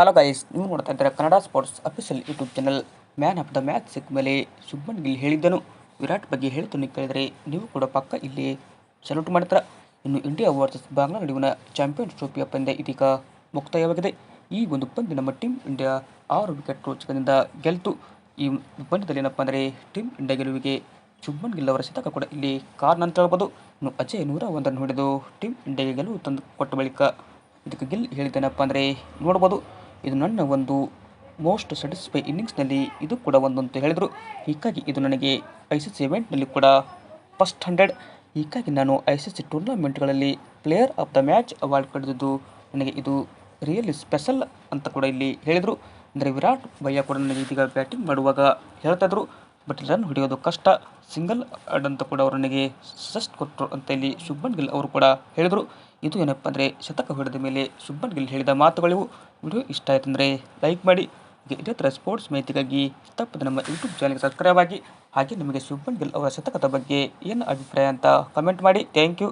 Hello guys ನೀವು ನೋಡ್ತಾ ಇದ್ದಾರೆ Kannada sports official YouTube channel man of the match ಸಿಕ್ಕ ಮೇಲೆ ಶುಭ್ಮನ್ ಗಿಲ್ ಹೇಳಿದ್ದನು. ವಿರಾಟ್ ಬಗ್ಗೆ ಹೇಳಿದ್ದನ್ನು ಕೇಳಿದರೆ, ನೀವು ಕೂಡ ಪಕ್ಕ ಇಲ್ಲಿ ಸಲ್ಯೂಟ್ ಮಾಡ್ತಾರೆ. ಇನ್ನು ಇಂಡಿಯಾ ವರ್ಸಸ್ ಬಾಂಗ್ಲಾ ನಡುವಿನ ಚಾಂಪಿಯನ್ಸ್ ಟ್ರೋಫಿಯ ಪಂದ್ಯ ಇದೀಗ ಮುಕ್ತಾಯವಾಗಿದೆ. ಈ ಒಂದು ಪಂದ್ಯ ನಮ್ಮ ಟೀಮ್ ಇಂಡಿಯಾ ಆರು ವಿಕೆಟ್ ರೋಚಕದಿಂದ ಗೆಲ್ತು. ಈ ಪಂದ್ಯದಲ್ಲಿ ಏನಪ್ಪ ಅಂದರೆ ಟೀಮ್ ಇಂಡಿಯಾ ಗೆಲುವಿಗೆ ಶುಭ್ಮನ್ ಗಿಲ್ ಅವರ ಶತಕ ಕೂಡ ಇಲ್ಲಿ ಕಾರಣ ಅಂತ ಹೇಳ್ಬೋದು. ಇನ್ನು ಅಜಯ್ ನೂರ ಒಂದನ್ನು ಹೊಡೆದು ಟೀಮ್ ಇಂಡಿಯಾಗೆ ಗೆಲುವು ತಂದು ಕೊಟ್ಟ ಬಳಿಕ ಇದಕ್ಕೆ ಗಿಲ್ ಹೇಳಿದ್ದೇನಪ್ಪ ಅಂದರೆ, ನೋಡ್ಬೋದು. ಇದು ನನ್ನ ಒಂದು ಮೋಸ್ಟ್ ಸ್ಯಾಟಿಸ್ಫೈ ಇನ್ನಿಂಗ್ಸ್ನಲ್ಲಿ ಇದು ಕೂಡ ಒಂದು ಅಂತ ಹೇಳಿದರು. ಹೀಗಾಗಿ ಇದು ನನಗೆ ಐ ಸಿ ಸಿ ಇವೆಂಟ್ನಲ್ಲಿ ಕೂಡ ಫಸ್ಟ್ ಹಂಡ್ರೆಡ್ ಹೀಗಾಗಿ ನಾನು I C C ಟೂರ್ನಮೆಂಟ್ಗಳಲ್ಲಿ player of the match award ಪಡೆದಿದ್ದು ನನಗೆ ಇದು ರಿಯಲಿ ಸ್ಪೆಷಲ್ ಅಂತ ಕೂಡ ಇಲ್ಲಿ ಹೇಳಿದರು. ಅಂದರೆ ವಿರಾಟ್ ಭಯ್ಯ ಕೂಡ ನನಗೆ ಇದೀಗ ಬ್ಯಾಟಿಂಗ್ ಮಾಡುವಾಗ ಹೇಳ್ತಾ ಇದ್ರು. ಬಟ್ ರನ್ ಹೊಡೆಯೋದು ಕಷ್ಟ. ಸಿಂಗಲ್ ಅಡ್ ಅಂತ ಕೂಡ ಅವರು ನನಗೆ ಸಜೆಸ್ಟ್ ಕೊಟ್ಟರು ಅಂತ ಇಲ್ಲಿ ಶುಭ್ಮನ್ ಗಿಲ್ ಅವರು ಕೂಡ ಹೇಳಿದರು. ಇದು ಏನಪ್ಪ ಅಂದರೆ ಶತಕ ಹೊಡೆದ ಮೇಲೆ ಶುಭನ್ ಗಿಲ್ ಹೇಳಿದ ಮಾತುಗಳಿವು. ವಿಡಿಯೋ ಇಷ್ಟ ಆಯ್ತು ಅಂದರೆ ಲೈಕ್ ಮಾಡಿ. ಇದೇ ಥರ ಸ್ಪೋರ್ಟ್ಸ್ ಮಾಹಿತಿಗಾಗಿ ತಪ್ಪದೆ ನಮ್ಮ ಯೂಟ್ಯೂಬ್ ಚಾನಲ್ಗೆ ಸಬ್ಸ್ಕ್ರೈಬ್ ಆಗಿ. ಹಾಗೆ ನಿಮಗೆ ಶುಭನ್ ಗಿಲ್ ಅವರ ಶತಕದ ಬಗ್ಗೆ ಏನು ಅಭಿಪ್ರಾಯ ಅಂತ ಕಮೆಂಟ್ ಮಾಡಿ. Thank you